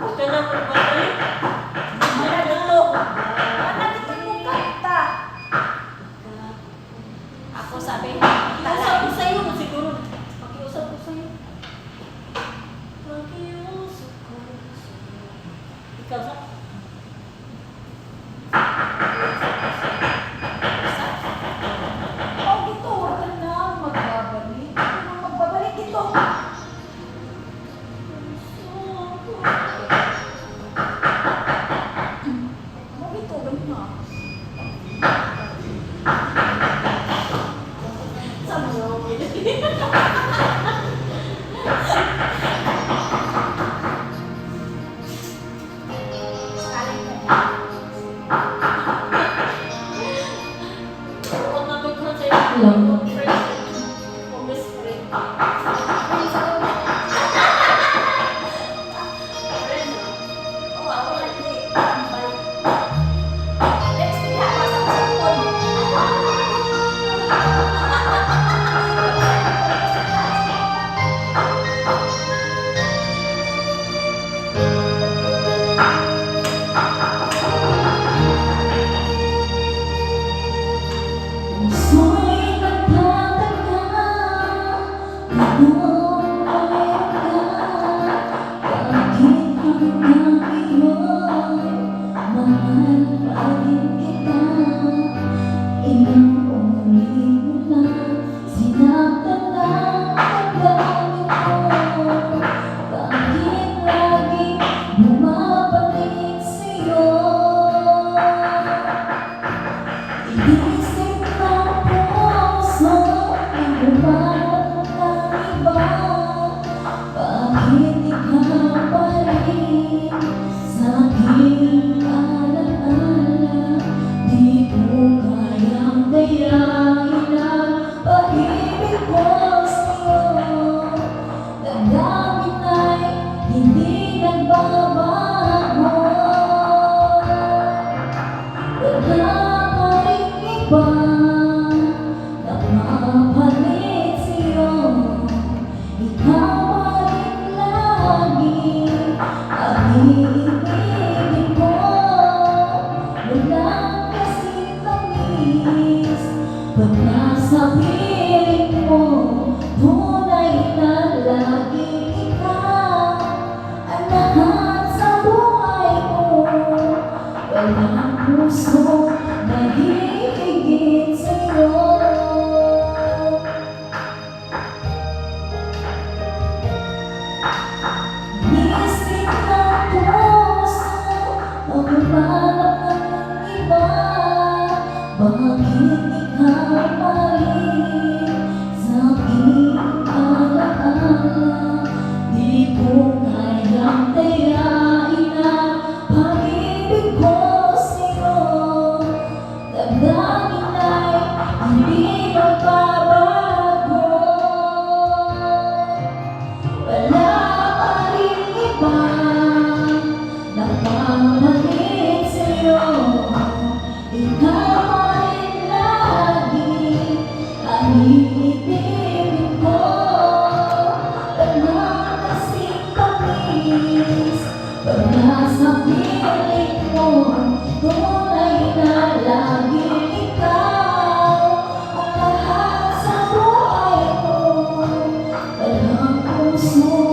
Ito na po ba ulit? Malalo. Manalit mo kanta. Ako sabi, pakiusap ko sa'yo. Siguro, pakiusap ko sa'yo. Pakiusap ko. Ikaw sa'yo. Mua. nais Pag nasa piling mo Tunay na lagi kita. Ang lahat sa buhay ko Walang puso na higigit sa'yo. Nisip ng puso Ang Di ko small